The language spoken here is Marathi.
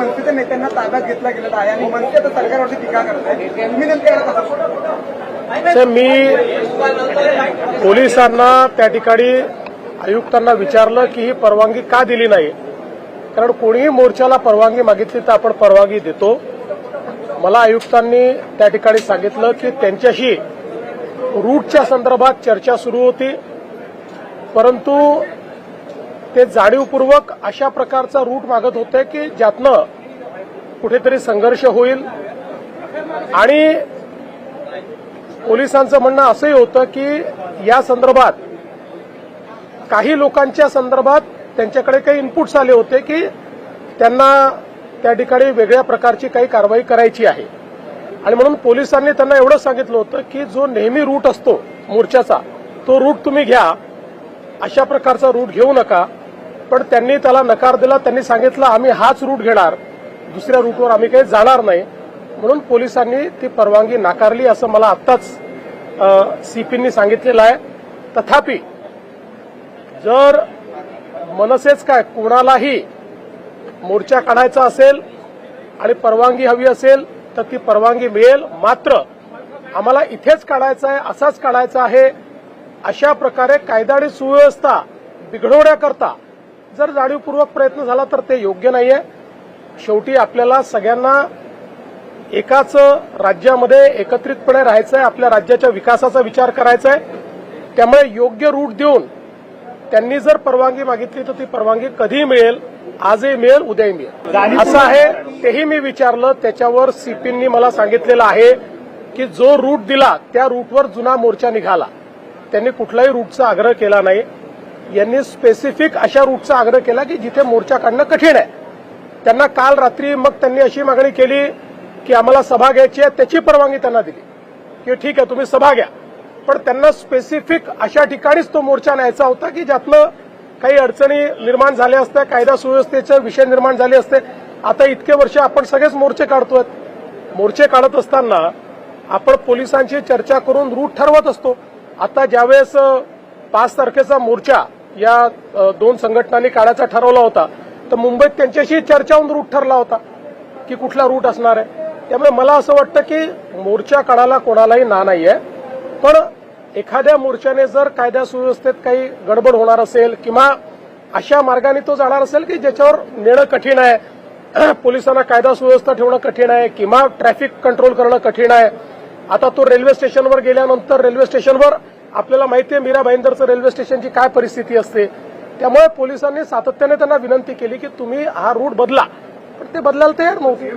मनसेच्या नेत्यांना ताब्यात घेतला गेलेला आहे आणि मनसे आता सरकारवरती टीका करत आहे. तुम्ही नेमकं तर मी पोलिसांना त्या ठिकाणी आयुक्तांना विचारलं की ही परवानगी का दिली नाही? कारण कोणीही मोर्चाला परवानगी मागितली तर आपण परवानगी देतो. मला आयुक्तांनी त्या ठिकाणी सांगितलं की त्यांच्याशी रूटच्या संदर्भात चर्चा सुरू होती. परंतु ते जाणीवपूर्वक अशा प्रकारचा रूट मागत होते की ज्यातनं कुठेतरी संघर्ष होईल. आणि पोलिसांचं म्हणणं असंही होतं की या संदर्भात काही लोकांच्या संदर्भात त्यांच्याकडे काही इनपुट्स आले होते की त्यांना त्या ठिकाणी वेगळ्या प्रकारची काही कारवाई करायची आहे. आणि म्हणून पोलिसांनी त्यांना एवढं सांगितलं होतं की जो नेहमी रूट असतो मोर्चाचा तो रूट तुम्ही घ्या. अशा प्रकारचा रूट घेऊ नका. पण त्यांनी त्याला नकार दिला त्यांनी सांगितलं आम्ही हाच रूट घेणार. दुसऱ्या रूटवर आम्ही काही जाणार नाही. म्हणून पोलिसांनी ती परवानगी नाकारली असं मला आत्ताच सीपींनी सांगितलेलं आहे. तथापि जर मनसेच काय कोणालाही मोर्चा काढायचा असेल आणि परवानगी हवी असेल तर ती परवानगी मिळेल. मात्र आम्हाला इथेच काढायचं आहे असाच काढायचा आहे अशा प्रकारे कायदा आणि सुव्यवस्था बिघडवण्याकरता जर जाणीवपूर्वक प्रयत्न झाला तर ते योग्य नाहीये. शेवटी आपल्याला सगळ्यांना एकाच राज्यामध्ये एकत्रितपणे राहायचं आहे आपल्या राज्याच्या विकासाचा विचार करायचा आहे त्यामुळे योग्य रूट देऊन त्यांनी जर परवानगी मागितली तर ती परवानगी कधीही मिळेल आजही मिळेल उद्याही मिळेल. असं आहे तेही मी विचारलं त्याच्यावर सीपींनी मला सांगितलेलं आहे की जो रूट दिला त्या रूटवर जुना मोर्चा निघाला. त्यांनी कुठल्याही रूटचा आग्रह केला नाही. यांनी स्पेसिफिक अशा रूटचा आग्रह केला की जिथे मोर्चा काढणं कठीण आहे. त्यांना काल रात्री मग त्यांनी अशी मागणी केली की आम्हाला सभा घ्यायची आहे त्याची परवानगी त्यांना दिली. की ठीक आहे तुम्ही सभा घ्या. पण त्यांना स्पेसिफिक अशा ठिकाणीच तो मोर्चा न्यायचा होता की ज्यातनं काही अडचणी निर्माण झाल्या असत्या कायदा सुव्यवस्थेचे विषय निर्माण झाले असते. आता इतके वर्ष आपण सगळेच मोर्चे काढतोय. मोर्चे काढत असताना आपण पोलिसांची चर्चा करून रूट ठरवत असतो. आता ज्यावेळेस पाच तारखेचा मोर्चा या दोन संघटनांनी काढायचा ठरवला होता. तर मुंबईत त्यांच्याशी चर्चा होऊन रूट ठरला होता की कुठला रूट असणार आहे. त्यामुळे मला असं वाटतं की मोर्चा काढायला कोणालाही ना नाहीये. पण एखाद्या मोर्चाने जर कायदा सुव्यवस्थेत काही गडबड होणार असेल किंवा अशा मार्गाने तो जाणार असेल की ज्याच्यावर नेणं कठीण आहे पोलिसांना कायदा सुव्यवस्था ठेवणं कठीण आहे किंवा ट्रॅफिक कंट्रोल करणं कठीण आहे. आता तो रेल्वे स्टेशनवर गेल्यानंतर रेल्वे स्टेशनवर आपल्याला माहिती आहे मीरा भाईंदरचं रेल्वे स्टेशनची काय परिस्थिती असते. त्यामुळे पोलिसांनी सातत्याने त्यांना विनंती केली की तुम्ही हा रूट बदला. पण ते बदलायला तयार नव्हते.